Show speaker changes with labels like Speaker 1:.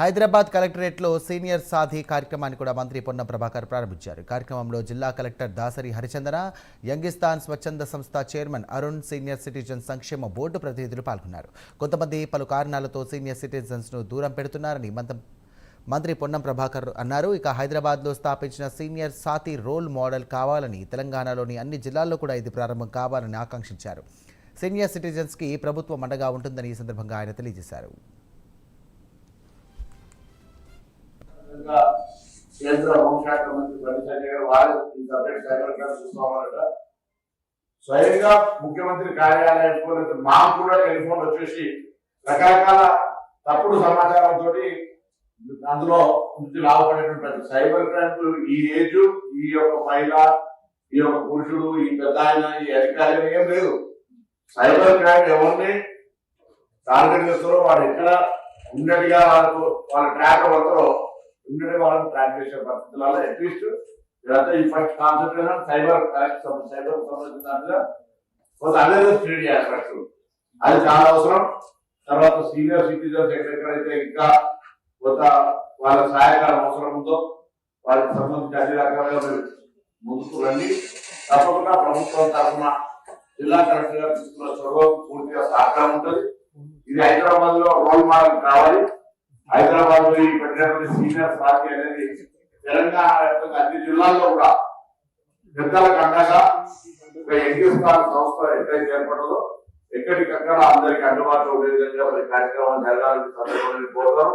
Speaker 1: హైదరాబాద్ కలెక్టరేట్లో సీనియర్ సాధి కార్యక్రమాన్ని కూడా మంత్రి పొన్నం ప్రభాకర్ ప్రారంభించారు. కార్యక్రమంలో జిల్లా కలెక్టర్ దాసరి హరిచందన యంగిస్తాన్ స్వచ్ఛంద సంస్థ చైర్మన్ అరుణ్ సీనియర్ సిటిజన్ సంక్షేమ బోర్డు ప్రతినిధులు పాల్గొన్నారు. కొంతమంది పలు కారణాలతో సీనియర్ సిటిజన్స్ను దూరం పెడుతున్నారని మంత్రి మంత్రి పొన్నం ప్రభాకర్ అన్నారు. ఇక హైదరాబాద్లో స్థాపించిన సీనియర్ సాతి రోల్ మోడల్ కావాలని తెలంగాణలోని అన్ని జిల్లాల్లో కూడా ఇది ప్రారంభం కావాలని ఆకాంక్షించారు. సీనియర్ సిటిజన్స్కి ప్రభుత్వం అండగా ఉంటుందని ఈ సందర్భంగా ఆయన తెలియజేశారు.
Speaker 2: కేంద్ర హోంశాఖ మంత్రి బండి సంజయ్ గారు వారు ఈ సపరేట్ సైబర్ క్రైమ్ చూసుకోవాలట స్వయంగా ముఖ్యమంత్రి కార్యాలయం లేదా మాకు కూడా టెలిఫోన్ వచ్చేసి రకరకాల తప్పుడు సమాచారంతో అందులో నుంచి లాభపడేటువంటి సైబర్ క్రైమ్ ఈ ఏజ్ ఈ యొక్క మహిళ ఈ యొక్క పురుషుడు ఈ పెద్ద ఆయన ఈ అధికారి ఏం లేదు. సైబర్ క్రైమ్ ఎవరిని టార్గెట్ చేస్తారో వాడు ఎక్కడ ఉన్నట్టుగా వాళ్ళకు వాళ్ళ ట్రాక్ అవుతారో ఉన్నట్టు వాళ్ళని ట్రాక్ చేసే పరిస్థితులలో అట్లీస్ట్ ఇదంతా ఈ ఫస్ట్ కాన్సన్ట్రేషన్ సైబర్ సైబర్ సంబంధించిన దాంట్లో కొంత అవేర్నెస్ క్రియేట్ చేయాలి ఫస్ట్ అది చాలా అవసరం. తర్వాత సీనియర్ సిటిజన్స్ ఎక్కడెక్కడైతే ఇంకా కొంత వాళ్ళ సహాయకారం అవసరం ఉందో వారికి సంబంధించి అన్ని రకాలుగా మీరు ముందుకు రండి. తప్పకుండా ప్రభుత్వం తరఫున జిల్లా కలెక్టర్ గారు తీసుకున్న చొరవ పూర్తిగా సహకారం ఉంటుంది. ఇది హైదరాబాద్లో రోల్ మోడల్ కావాలి. హైదరాబాద్లో ఈ పెట్టినటువంటి సీనియర్ పార్టీ అనేది తెలంగాణ యొక్క అన్ని జిల్లాల్లో కూడా పెద్దలకు అండగా ఒక ఎన్జిఓస్కాన్ సంస్థ ఎక్కడైతే ఏర్పడదో ఎక్కడికక్కడ అందరికి అందుబాటులో ఉండే విధంగా మరి కార్యక్రమాలు జరగాలని సందర్భంలో కోరుతాం